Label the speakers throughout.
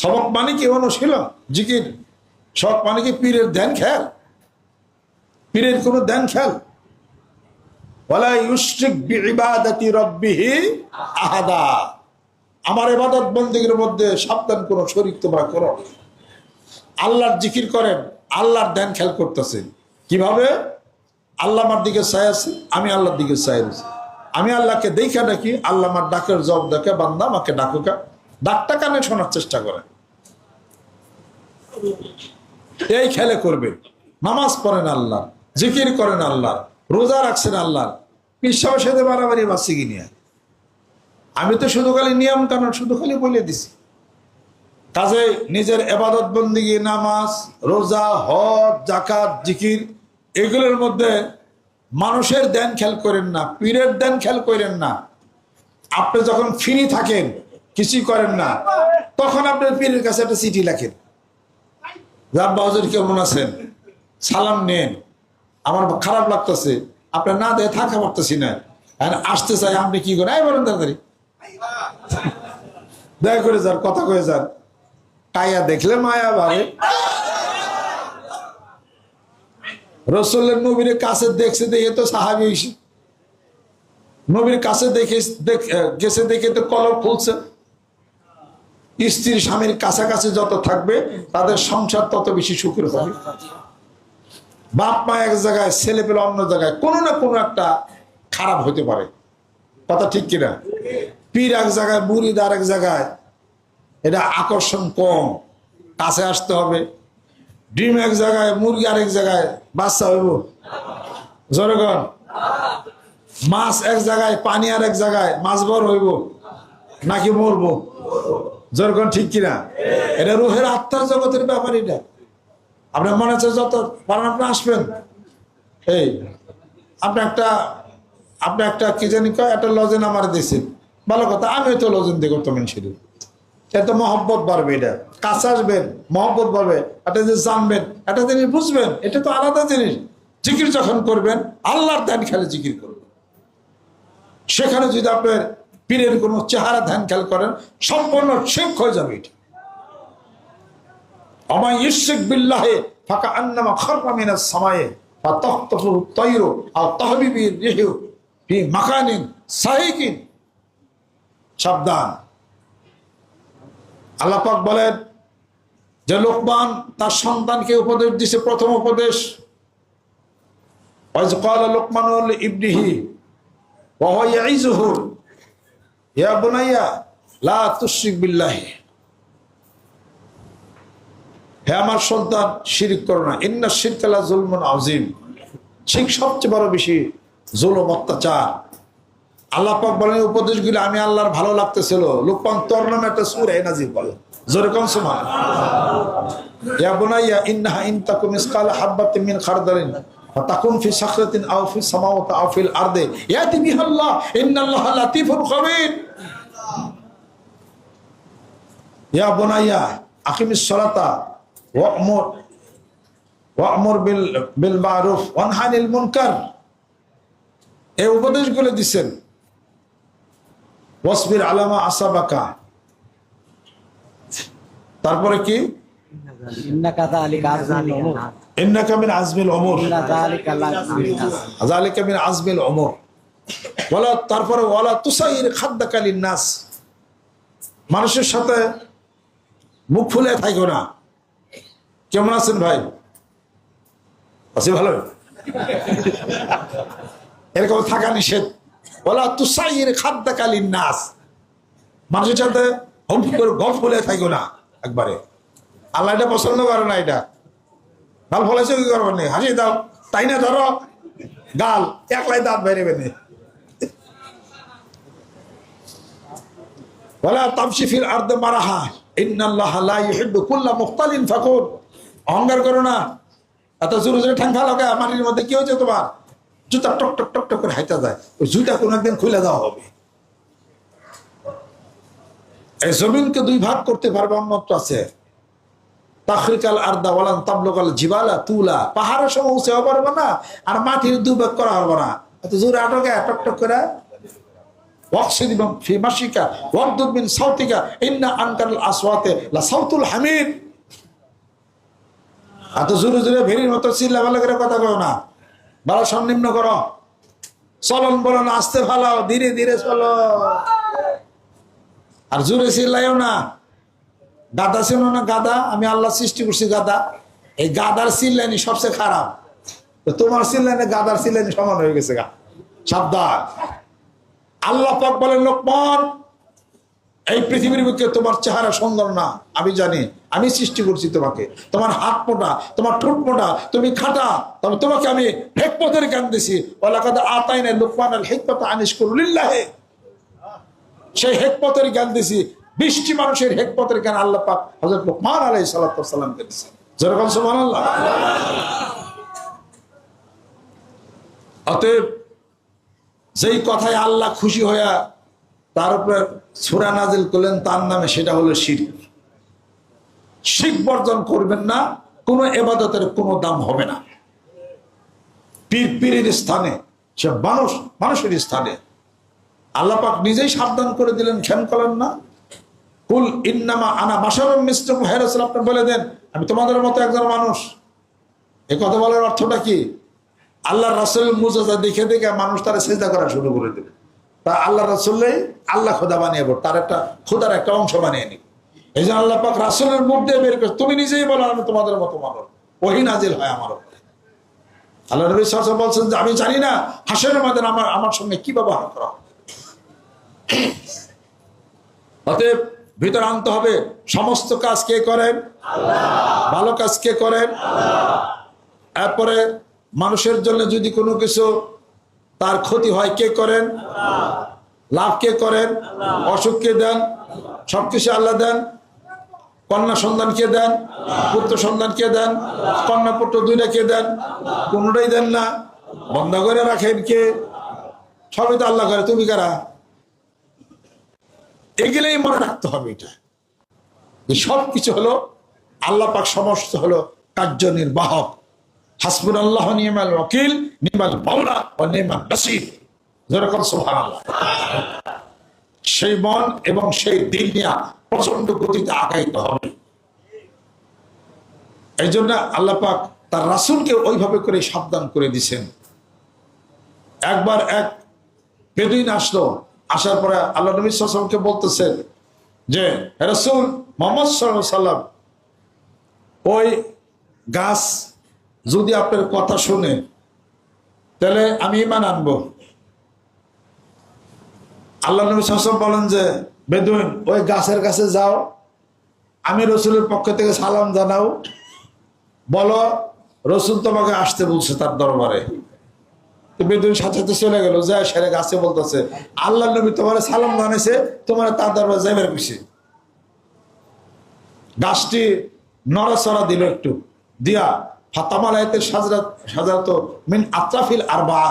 Speaker 1: সবক মানে কি অনুশীলন জিকির। সবক মানে কি পীরের ধ্যান খেয়াল? পীরের কোনো ধ্যান খেয়াল? আহাদা। আমার ইবাদত বন্দীর মধ্যে সাবধান কোন শরীক তোমরা করো। আল্লাহর জিকির করেন, আল্লাহর ধ্যান খেয়াল করতেছেন কীভাবে? আল্লাহ আমার দিকে চাই আমি আল্লাহর দিকে চাই আমি আল্লাহকে দেখা নাকি আল্লাহ আমার ডাকের জব ডাকে বান্দা আমাকে ডাকুকা ডাকটা কানে শোনার চেষ্টা করে। এই খেলে করবে। নামাজ পড়েন আল্লাহ, জিকির করেন আল্লাহ, রোজা রাখছেন আল্লাহ পিসাও সাথে বাড়াবাড়ি বাসি নিয়ে। আমি তো শুধু খালি নিয়ম কানুন, শুধু খালি বলে দিছি। কাজে নিজের এবাদত বন্দিগি, নামাজ, রোজা, হজ জাকাত জিকির, এগুলোর মধ্যে মানুষের দেন খেয়াল করেন না, পীরের দেন খেয়াল করেন না। আপনি যখন ফ্রি থাকেন কিছুই করেন না। তখন আপনার পীরের কাছে একটা চিঠি লেখেন। রাব্বা হজর কেমন আছেন? সালাম নেন। আমার খারাপ লাগতেছে। আপনার না দেয় থাকা পারতেছি না। আসতে চাই, আপনি কি করেন? বলেন তাড়াতাড়ি। দয়া করে যান, কথা কয়ে যান। কাইয়া দেখলে মায়া বাড়ে। রসুল্লের নবীর কাছে দেখছে দেখে তো সাহাবি হয়েছে নবীর কাছে দেখ- গেছে দেখে তো কলম খুলছে। স্ত্রী স্বামীর কাছাকাছি যত থাকবে, তাদের সংসার তত বেশি সুখের হবে। বাপ মা এক জায়গায়, ছেলে পেলে অন্য জায়গায়, কোনো না কোনো একটা খারাপ হতে পারে। কথা ঠিক কিনা? পীর এক জায়গায় মুরিদ আর এক জায়গায়, এটা আকর্ষণ কম, কাছে আসতে হবে। ডিম এক জায়গায়, মুরগি আরেক জায়গায়, বাচ্চা হইব? জনগণ মাছ এক জায়গায়, পানি আর এক জায়গায়, মাছ বড় হইব নাকি মরবো? জনগণ ঠিক কিনা? এটা রুহের আত্মার জগতের ব্যাপার এটা। আপনার মনে হচ্ছে যত পারেন আপনি আসবেন। এই, আপনি একটা আপনি একটা কি জানি একটা লজেন আমার দিয়েছেন। ভালো কথা আমিও তো লজেন দিয়ে করতাম সেদিন এত মহব্বত বাড়বে এটা। কাছে আসবেন, মহব্বত বাড়বে। একটা জিনিস জানবেন, একটা জিনিস বুঝবেন, এটা তো আলাদা জিনিস। জিকির যখন করবেন, আল্লাহর ধ্যান খেলে জিকির করবেন। সেখানে যদি আপনার পীরের কোনো চেহারা ধ্যান খেয়াল করেন, সম্পূর্ণ শেখ হয়ে যাবে এটা। আমায় ইশিক বিল্লাহে ফাঁকা আন্নামা খরপা মিনাস সামায়ে ফা তখতফু তৈরু আর তহবিবি রিহিউ ফি মাকানিন সাহিকিন। সাবধান। আল্লাপাক বলেন, যে লোকমান তার সন্তানকে উপদেশ দিছে, প্রথম উপদেশ। লোকমানুল ইবনিহি, ওয়া ইয়াইজুহু ইয়া বুনাইয়া আমার সন্তান, শিরিক করো না। ইন্না শিরকালা জুলমুন আজিম শিখ সবচেয়ে বড় বেশি জুলম, অত্যাচার। বলেন উপদেশগুলো আমি আল্লাহর ভালো লাগতেছিল। লোকমান তোর নামে একটা সুর হে নাজির বলে। জোরে কম সুমান বুনাইয়া, ইন্নাহা ইন তাকুম মিসকাল মিন খারদালিন। ফাতাকুন ফি সাখরাতিন আও দিচ্ছেন ওয়াসবির আলামা আসাবাকা। তারপরে কি?
Speaker 2: إنك ذلك عزم الأمور
Speaker 1: ইন্নাকা মিন আজমিল ওমর
Speaker 2: إن ذلك لعزم الناس
Speaker 1: যালিকা মিন আজমিল ওমর ওয়ালা তারপরে ওয়ালা তুসাইর খাদ্দাকা লিন্নাস মানুষের সাথে মুখ ফুলে থাকো না কেমন আছেন ভাই আছি ভালো এরকম থাকা নিষেধ ওলা তুসাইর খাদ্দাকা লিন্নাস মানুষের সাথে হম করে গল্প ফুলে থাকো না একবারে আল্লাহ এটা পছন্দ করে না এটা গাল ফলাইছে কি করব হাসি দাও তাই না ধরো? গাল, একলাই দাঁত বেরোবে নি অহংকার করো না। এত জোরে জোরে ঠ্যাং মাটির মধ্যে কি হয়েছে তোমার? জুতা টক টক টক টক করে হাইতে যায়। ওই জুতা কোনো একদিন খুলে দেওয়া হবে। এই জমিনকে দুই ভাগ করতে পারবে অন্যত্র আছে। তাখরিকাল আর দাওয়ালান তাবলকাল জিবালা তুলা। পাহাড়ের সময় উঁচে পারব না, আর মাটির দুই ভাগ করা হবে না। এত জোরে আটকে সাউতুল জোরে জোরে ভালো করে কথা কও না। বাড়া সন্নিম্ন চলন বলন, আসতে ভালো ধীরে ধীরে চলো। আর জোরে চিল্লাইও না। গাদা ছিল না গাদা? আমি আল্লাহ সৃষ্টি করছি গাদা। এই গাদার চিল্লানি সবচেয়ে খারাপ। তোমার চিল্লানি গাদার চিল্লানি সমান হয়ে গেছে গা। সাবধান। আল্লাহ পাক বলেন, লোকমান, এই পৃথিবীর বুকে তোমার চেহারা সুন্দর না। আমি জানি, আমি সৃষ্টি করছি তোমাকে। তোমার হাত মোটা, তোমার ঠোঁট মোটা, তুমি খাটা। তবে তোমাকে আমি হেকপথের জ্ঞান দিছি। ওলাকাদ আতাই নাই লোকমান আল হেকপত আনিস করুলিল্লাহে সেই হেকপথের জ্ঞান দিছি। বৃষ্টি মানুষের হেকপথের জ্ঞান আল্লাহ পাক হজরত লোকমান আলাই সাল্লাম দিয়েছে যেরকম সুমান আল্লাহ অতএব যেই কথায় আল্লাহ খুশি হইয়া তার উপরে সুরা নাজিল করলেন, তার নামে সেটা হলো শির শিখ বর্জন করবেন না, কোনো এবাদতের কোনো দাম হবে না। পীর পীরের স্থানে, সে মানুষ, মানুষের স্থানে। আল্লাহ পাক নিজেই সাবধান করে দিলেন খেয়াল করলেন না। কুল ইন্নামা আনা বাসারম মিস্টার হেরাসল আপনি বলে দেন, আমি তোমাদের মতো একজন মানুষ। এ কথা বলার অর্থটা কি? আল্লাহ রাসুল মুজাজা দেখে দেখে মানুষ তারা চেষ্টা করা শুরু করে দেবে তা আল্লাহ রাসুল্লাই আল্লাহ খোদা বানিয়ে বল, তার একটা খোদার একটা অংশ বানিয়ে নি এই জন্য আল্লাহ পাক রাসুলের মুখ দিয়ে বের করে, তুমি নিজেই বলো, আমি তোমাদের মতো মানুষ। ওহি নাজিল হয় আমার উপরে। আল্লাহ নবী সাল্লাল্লাহু বলছেন যে, আমি জানি না হাসের মধ্যে আমার আমার সঙ্গে কি ব্যবহার করা। অতএব ভিতরে আনতে হবে। সমস্ত কাজ কে করেন? ভালো কাজ কে করেন? এরপরে মানুষের জন্য যদি কোনো কিছু তার ক্ষতি হয় কে করেন? লাভ কে করেন? অসুখ কে দেন? সবকিছু আল্লাহ দেন। কন্যা সন্তান কে দেন? পুত্র সন্তান কে দেন? কন্যা পুত্র দুইটা কে দেন? কোনটাই দেন না। বন্ধ করে রাখেন কে? সবই তো আল্লাহ করে। তুমি কারা? এগুলোই মনে রাখতে হবে এটা। যে সব কিছু হলো আল্লাহ পাক সমস্ত হলো কার্যনির্বাহক হাসবুল আল্লাহ নিয়মাল ওকিল নিমাল মাওলা ও নিমাল নাসির। যেরকম সুবহানাল্লাহ। সেই মন এবং সেই দিল নিয়ে প্রচণ্ড গতিতে আগাইতে হবে। এই জন্য আল্লাহ পাক তার রাসুলকে ওইভাবে করে সাবধান করে দিছেন। একবার এক বেদুইন আসলো আসার পরে আল্লাহ নবী সাল্লামকে বলতেছেন যে রসুল, মোহাম্মদ সাল্লাম ওই গাছ যদি আপনার কথা শুনে, তাহলে আমি ইমান আনব। আল্লাহ নবী সাল্লাম বলেন যে, বেদুইন, ওই গাছের কাছে যাও, আমি রসুলের পক্ষ থেকে সালাম জানাও। বলো, রসুল তোমাকে আসতে বলছে তার দরবারে। তো বেদুইন সাথে চলে গেল, যায় সেরে গাছে বলতেছে আল্লাহ নবী তোমার সালাম তোমার তার খুশি। গাছটি নড়াচড়া দিল একটু, দিয়া ফাতামালায়তের সাজরাত সাজাত মিন আত্রাফিল আর বা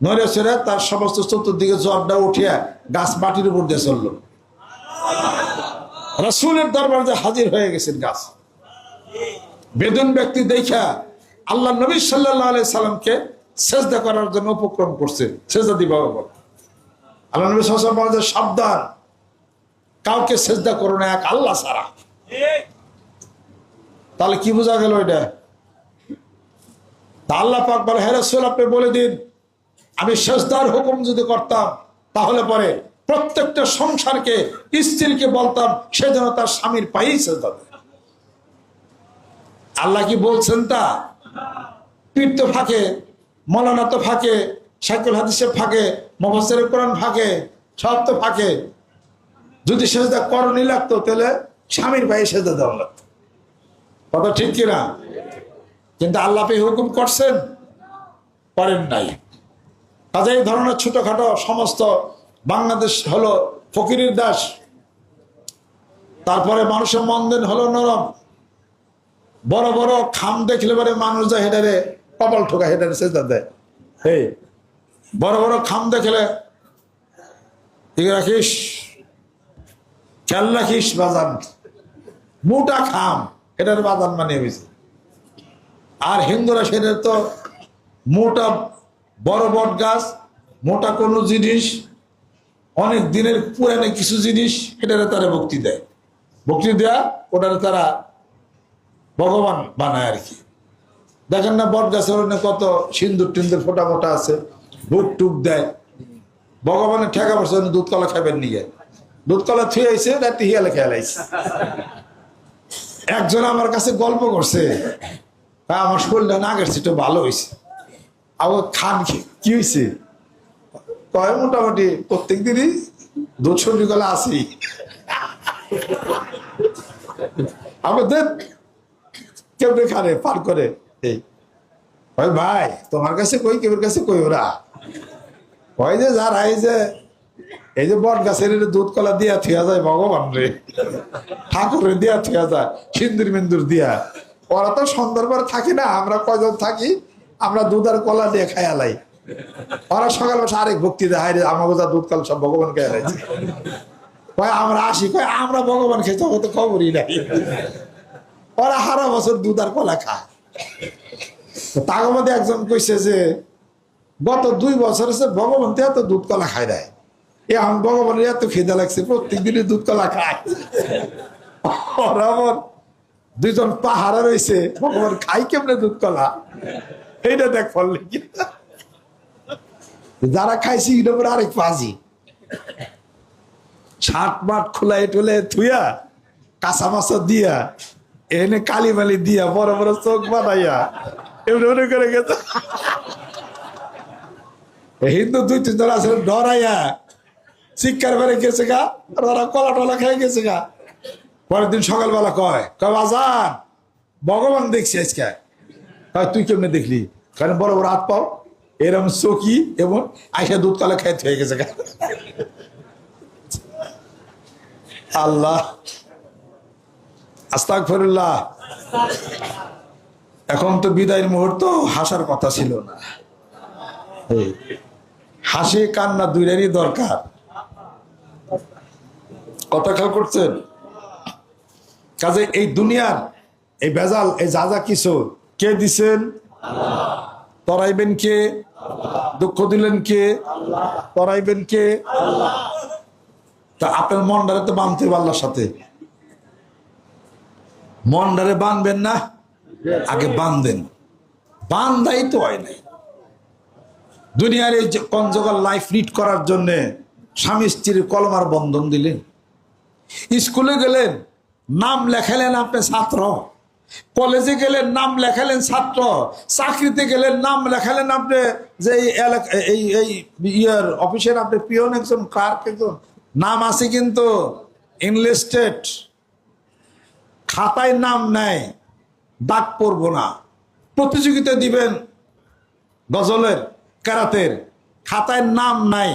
Speaker 1: নড়ে চড়ে তার সমস্ত চতুর্দিকে জ্বরটা উঠিয়া গাছ মাটির উপর দিয়ে চলল। রসুলের দরবারে হাজির হয়ে গেছেন গাছ। বেদন ব্যক্তি দেখা আল্লাহ নবী সাল্লাহ আলাই সাল্লামকে সেজদা করার জন্য উপক্রম করছে, সেজদা দিবা বল আল্লাহ নবী সাল্লাম বলেন সাবধান। কাউকে সেজদা করো না এক আল্লাহ সারা তাহলে কি বোঝা গেল এটা? তা আল্লাহ পাক বলে হ্যাঁ রসুল, আপনি বলে দিন। আমি সেজদার হুকুম যদি করতাম, তাহলে পরে প্রত্যেকটা সংসারকে, স্ত্রীকে বলতাম, সে যেন তার স্বামীর পায়েই সেজদা দেয়। আল্লাহ কি বলছেন তা? পীর তো ফাঁকে মৌলানা তো ফাঁকে, সাইকুল হাদিসের ফাঁকে মফসের কোরআন ফাঁকে, সব তো ফাঁকে। যদি সেজদা করণই লাগতো, তাহলে স্বামীর পায়ে সেজদা দেওয়া লাগতো। কথা ঠিক কিনা কিন্তু আল্লাহ পে হুকুম করছেন, করেন নাই। কাজে এই ধরনের ছোটখাটো সমস্ত বাংলাদেশ হলো ফকিরের দাস। তারপরে মানুষের মন্দির হলো নরম। বড় বড় খাম দেখলে পরে মানুষ যায় হেটারে কপাল ঠোকা হেটারে সেজদা দেয়। এই, বড় বড় খাম দেখলে রাখিস? খেয়াল রাখিস বাজান। মোটা খাম, এটার বাজান মানে হয়েছে আর হিন্দুরা সেটা তো মোটা বড় বট গাছ, মোটা কোনো জিনিস, অনেক দিনের পুরানো কিছু জিনিস এটারে তারা ভক্তি দেয়। ভক্তি দেয়া, ওটারে তারা ভগবান বানায় আর কি। দেখেন না বট গাছের কত সিন্দুর টিন্দুর ফোটা ফোটা আছে ভুট টুক দেয়। ভগবানের ঠেকা বসে দুধ কলা খাবেন নিয়ে। দুধ কলা থুয়ে আইছে রাত্রি হিয়ালে খেয়ালাইছে একজন আমার কাছে গল্প করছে তা আমার শরীরটা না গেছে একটু ভালো হয়েছে আবার খান কি হয়েছে কয়, মোটামুটি প্রত্যেক দিনই দুধ সবজি কলা আসি আমাদের কেমনে খানে, পার করে। এই ভাই তোমার কাছে কই কেউ কাছে কই ওরা? কয় যে যারা এই যে এই যে বট গাছের দুধ কলা দিয়া থিয়া যায় ভগবান রে ঠাকুরের দিয়া থিয়া যায় সিন্দুর মিন্দুর দিয়া। ওরা তো সন্ধ্যার থাকি না আমরা কয়জন থাকি আমরা দুধ আর কলা দিয়ে খায়ালাই ওরা সকাল বসে আরেক ভক্তি দেয় হায় রে, আমাকে যা দুধ কলা সব ভগবান খেয়ালাইছে কয় আমরা আসি। কয় আমরা ভগবান খেতে তো খবরই নাই। ওরা হারা বছর দুধ আর কলা খায়। তার মধ্যে একজন কইছে যে, গত দুই বছর হচ্ছে ভগবান এত দুধ কলা খায় দেয় এ আমি ভগবানের এত খিদে লাগছে প্রত্যেক দিনে দুধ কলা খায় আমার দুইজন পাহারা রয়েছে ভগবান খাই কেমনে দুধ কলা এইটা দেখ ফললে কি যারা খাইছি এটা পরে আরেক পাজি শার্ট মাঠ খোলাই টোলে থুয়া কাঁচা মাছ দিয়া এনে কালি মালি দিয়া বড় বড় চোখ বানাইয়া এমনি মনে করে গেছে। হিন্দু দুই তিন তিনজন আছে, ডরাইয়া। শিক্ষার বেড়ে গেছে গা ওরা কলা টলা খেয়ে গেছে গা। পরের দিন সকালবেলা কয় কয়, বাজান, ভগবান দেখছি আজকে। তুই কেমনে দেখলি? কারণ বড় বড় হাত পাও, এরম চকি এবং আইসা দুধ কলা খেয়ে হয়ে গেছে গা। আল্লাহ। আস্তাক ফিরুল্লাহ এখন তো বিদায়ের মুহূর্ত হাসার কথা ছিল না। হাসি কান্না দুইটারই দরকার। কথা খেয়াল করছেন? কাজে এই দুনিয়ার এই বেজাল এই যা যা কিছু কে দিছেন? তরাইবেন কে? দুঃখ দিলেন কে? তরাইবেন কে? তা আপনার মনটারে তো হবে আল্লাহর সাথে। মনটারে বাঁধবেন না? আগে বাঁধেন বান্ধাই তো হয় নাই। দুনিয়ার এই কনজগাল লাইফ লিড করার জন্য স্বামী স্ত্রীর কলমার বন্ধন দিলেন। স্কুলে গেলেন, নাম লেখালেন আপনি ছাত্র। কলেজে গেলেন, নাম লেখালেন ছাত্র। চাকরিতে গেলেন, নাম লেখালেন আপনি যে এই এই ইয়ার অফিসের আপনি পিয়ন একজন, ক্লার্ক একজন। নাম আছে কিন্তু ইনলিস্টেড খাতায় নাম নেয় ডাক পড়ব না। প্রতিযোগিতা দিবেন গজলের, ক্যারাতের, খাতায় নাম নাই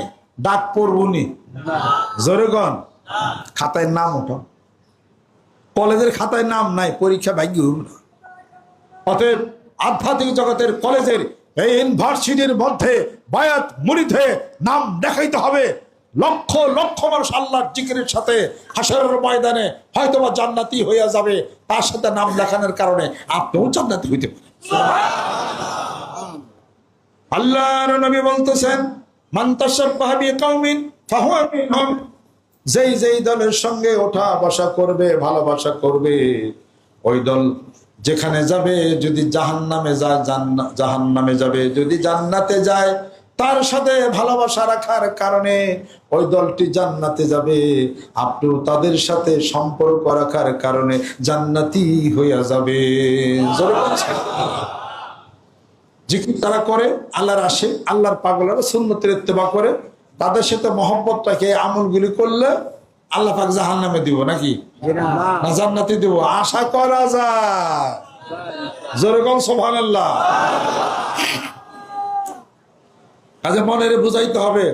Speaker 1: ডাক পড়বনি জোরেগন খাতায় নাম ওঠো। কলেজের খাতায় নাম নাই পরীক্ষা ভাগ্য হইব না। অতএব আধ্যাত্মিক জগতের কলেজের এই ইউনিভার্সিটির মধ্যে বায়াত মুরিদে নাম দেখাইতে হবে। লক্ষ লক্ষ মানুষ আল্লাহর জিকিরের সাথে হাসরের ময়দানে হয়তোবা জান্নাতি হইয়া যাবে, তার সাথে নাম লেখানোর কারণে আপনিও জান্নাতি হইতে পারেন। আল্লাহর নবী বলতেছেন যেই যেই দলের সঙ্গে ওঠা বসা করবে, ভালোবাসা করবে, ওই দল যেখানে যাবে, যদি জাহান নামে যায় জাহান নামে যাবে, যদি জান্নাতে যায় তার সাথে ভালোবাসা রাখার কারণে ওই দলটি জান্নাতে যাবে। আপনিও তাদের সাথে সম্পর্ক রাখার কারণে জান্নাতি হইয়া যাবে। জিকির তারা করে আল্লাহর আসে আল্লাহর পাগলারা সুন্নতের ইত্তেবা করে। তাদের সাথে মহব্বত রাখে আমলগুলি করলে আল্লাহ পাক জাহান নামে দিব নাকি? না। জান্নাতে দিব। আশা করা যায়। জোরে কম সোভান আল্লাহ কাজে মনের বুঝাইতে হবে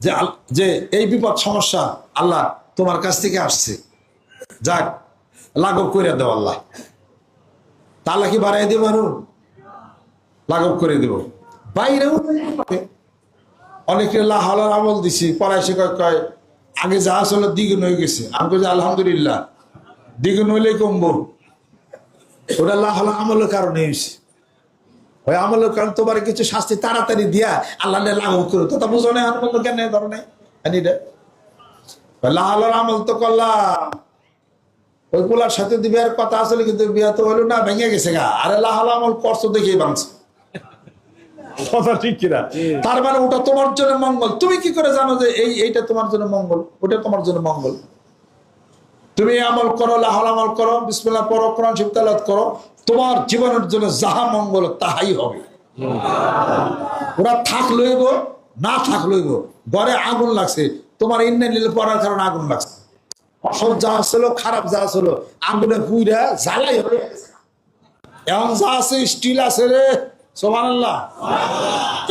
Speaker 1: যে যে এই বিপদ সমস্যা আল্লাহ তোমার কাছ থেকে আসছে। যাক লাঘব করে দেও আল্লাহ। তা আল্লাহ কি বাড়াই দিব আরও? লাঘব করে দেব। বাইরেও অনেকে লাহালার আমল দিছি পড়াই সে কয়, আগে যা আসলে দ্বিগুণ হয়ে গেছে। আমি বলছি আলহামদুলিল্লাহ, দ্বিগুণ হইলে কমবো। ওটা লাহালা আমলের কারণে হয়েছে ওই আমলের কারণে তোমার কিছু শাস্তি তাড়াতাড়ি দিয়া আল্লাহ লাঘব করো তো তা বুঝো না আনন্দ কেন ধরো নাই এটা আমল তো করলাম। ওই পোলার সাথে বিয়ার কথা আসলে কিন্তু বিয়া তো হলো না ভেঙে গেছে গা। আরে লাহাল আমল করছ দেখেই ভাঙছে কথা ঠিক কিনা? তার মানে ওটা তোমার জন্য মঙ্গল। তুমি কি করে জানো যে এই এইটা তোমার জন্য মঙ্গল ওটা তোমার জন্য মঙ্গল? তুমি আমল করো লাহাল আমল করো বিসমিল্লাহ পড়ো কোরআন শিব তেলাওয়াত করো তোমার জীবনের জন্য যাহা মঙ্গল তাহাই হবে। ওরা থাক লইব না থাক লইব ঘরে আগুন লাগছে। তোমার ইন্ডিয়ান নিলে পড়ার কারণে আগুন লাগছে। অসৎ যা ছিল খারাপ যা ছিল আগুনে পুইরা জ্বালাই হয়ে। এখন যা আছে স্টিল আছে রে সোমান আল্লাহ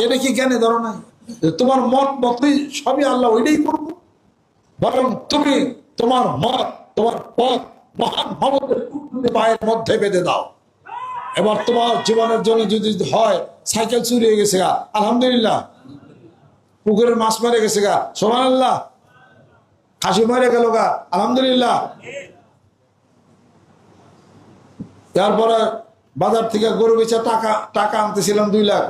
Speaker 1: এটা কি জ্ঞানে ধরো নাই? তোমার মত মতই সবই আল্লাহ ওইটাই করব। বরং তুমি তোমার মত তোমার পথ মহান মমতের কুণ্ডলী পায়ের মধ্যে বেঁধে দাও। এবার তোমার জীবনের জন্য যদি হয়, সাইকেল চুরি হয়ে গেছে গা। আলহামদুলিল্লাহ। পুকুরের মাছ মেরে গেছে গা। সোমান আল্লাহ খাসি মেরে গেল গা। আলহামদুলিল্লাহ। তারপরে বাজার থেকে গরু বেচা টাকা টাকা আনতেছিলাম দুই লাখ।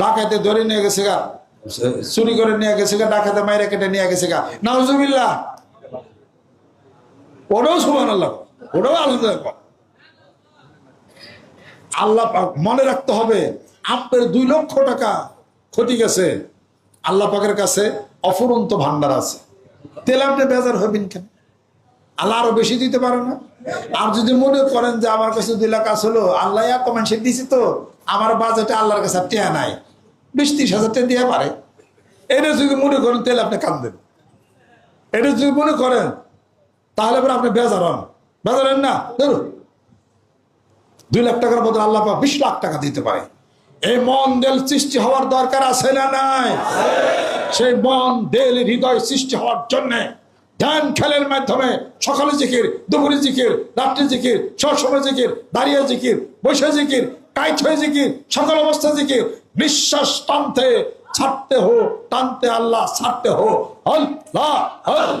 Speaker 1: ডাকাইতে ধরে নিয়ে গেছে গা। চুরি করে নিয়ে গেছে গা ডাকাতে মাইরে কেটে নিয়ে গেছে গা। নাউজুবিল্লাহ। ওটাও সুবান আল্লাহ ওটাও আলহামদুলিল্লাহ আল্লাহ মনে রাখতে হবে, আপনার দুই লক্ষ টাকা ক্ষতি গেছে, আল্লাহ পাকের কাছে অফুরন্ত ভান্ডার আছে। তেল আপনি বেজার হবেন কেন? আল্লাহ আরও বেশি দিতে পারে না? আর যদি মনে করেন যে আমার কাছে দুই লাখ হলো, আল্লাহ কমেন্ট সে দিছি তো, আমার বাজেটে আল্লাহর কাছে টেয়া নাই। বিশ ত্রিশ হাজার টাকা দিয়ে পারে। এটা যদি মনে করেন তাহলে আপনি কাঁদবেন এটা যদি মনে করেন তাহলে পরে আপনি বেজার হন। বেজার হন না? ধরুন দুই লাখ টাকার বদলে আল্লাহ বিশ লাখ টাকা দিতে পারে। এই মন দেল সৃষ্টি হওয়ার দরকার আছে না নাই? সেই মন দেল হৃদয় সৃষ্টি হওয়ার জন্য ধ্যান খেলের মাধ্যমে সকালে জিকির, দুপুরে জিকির, রাত্রে জিকির সবসময় জিকির, দাঁড়িয়ে জিকির, বসে জিকির কাইট হয়ে জিকির, সকল অবস্থা জিকির, নিঃশ্বাস টানতে, ছাড়তে হো, টানতে আল্লাহ ছাড়তে হো। আল্লাহ আল্লাহ।